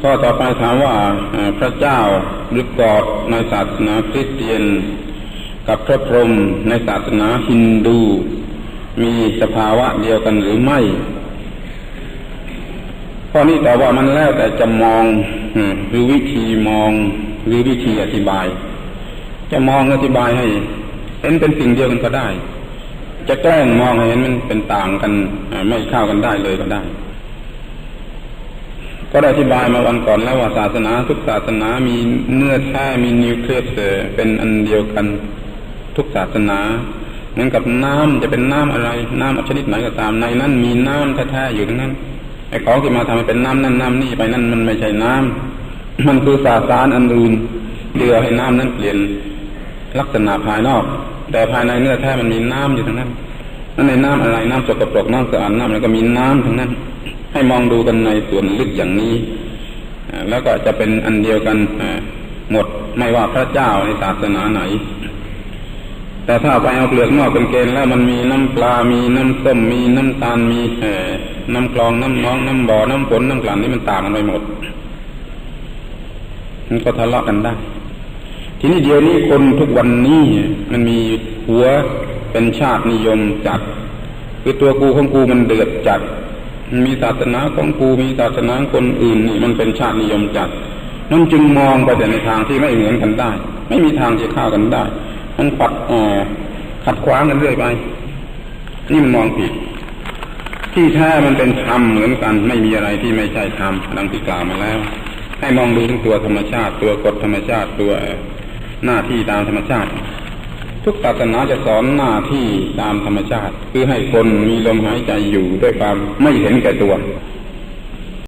ข้อต่อไปถามว่าพระเจ้าหรือกอดในศาสนาคริสเตียน กับพระพรหมในศาสนาฮินดู มีสภาวะเดียวกันหรือไม่ ข้อนี้แต่ว่ามันแล้วแต่จะมองหรือวิธีมองหรือวิธีอธิบาย จะมองอธิบายให้เห็นเป็นสิ่งเดียวกันก็ได้ จะแกล้งมองให้เห็นมันเป็นต่างกันไม่เข้ากันได้เลยก็ได้ ก็ได้อธิบายมาวันก่อนแล้วว่าศาสนาทุกศาสนามีเนื้อแท้มีนิวเคลียสเป็นอันเดียวกันทุกศาสนาเหมือนกับน้ำจะเป็นน้ำอะไร น้ำชนิดไหนก็ตามในนั้นมีน้ำแท้ๆอยู่ทั้งนั้นไอ้ของที่มาทำให้เป็นน้ำนั่นน้ำนี่ไปนั่นมันไม่ใช่น้ำมันคือสาสารอันอื่นเดือให้น้ำนั้นเปลี่ยนลักษณะภายนอก แต่ภายในเนื้อแท้มันมีน้ำอยู่ทั้งนั้น นั่นในน้ำอะไรน้ำสกปรกน้ำสะอาดน้ำอะไรก็มีน้ำทั้งนั้น ให้มองดูกันในส่วนลึกอย่างนี้แล้วก็จะเป็นอันเดียวกันหมดไม่ว่าพระเจ้าในศาสนาไหน แต่ถ้าไปเอาเปลือกนอกเป็นเกณฑ์แล้วมันมีน้ำปลา มีน้ำส้ม มีน้ำตาล มีน้ำกรอง น้ำน้อง น้ำบ่อ น้ำฝน น้ำกลั่นนี่มันต่างกันไปหมด มันก็ทะเลาะกันได้ ทีนี้เดี๋ยวนี้คนทุกวันนี้มันมีหัว เป็นชาตินิยมจัด คือตัวกูของกูมันเดือดจัด มีศาสนาของกูมีศาสนาคนอื่นนี่มันเป็นชาตินิยมจัดนั่นจึงมองไปแต่ในทางที่ไม่เหมือนกันได้ ไม่มีทางจะเข้ากันได้มันปัดขัดขวางกันเรื่อยไปนี่มันมองผิด ที่แท้มันเป็นธรรมเหมือนกัน ไม่มีอะไรที่ไม่ใช่ธรรมดังที่กล่าวมาแล้ว ให้มองดูทั้งตัวธรรมชาติ ตัวกฎธรรมชาติตัวหน้าที่ตามธรรมชาติ ทุกศาสนาจะสอนหน้าที่ตามธรรมชาติ คือให้คนมีลมหายใจอยู่ด้วยความไม่เห็นแก่ตัว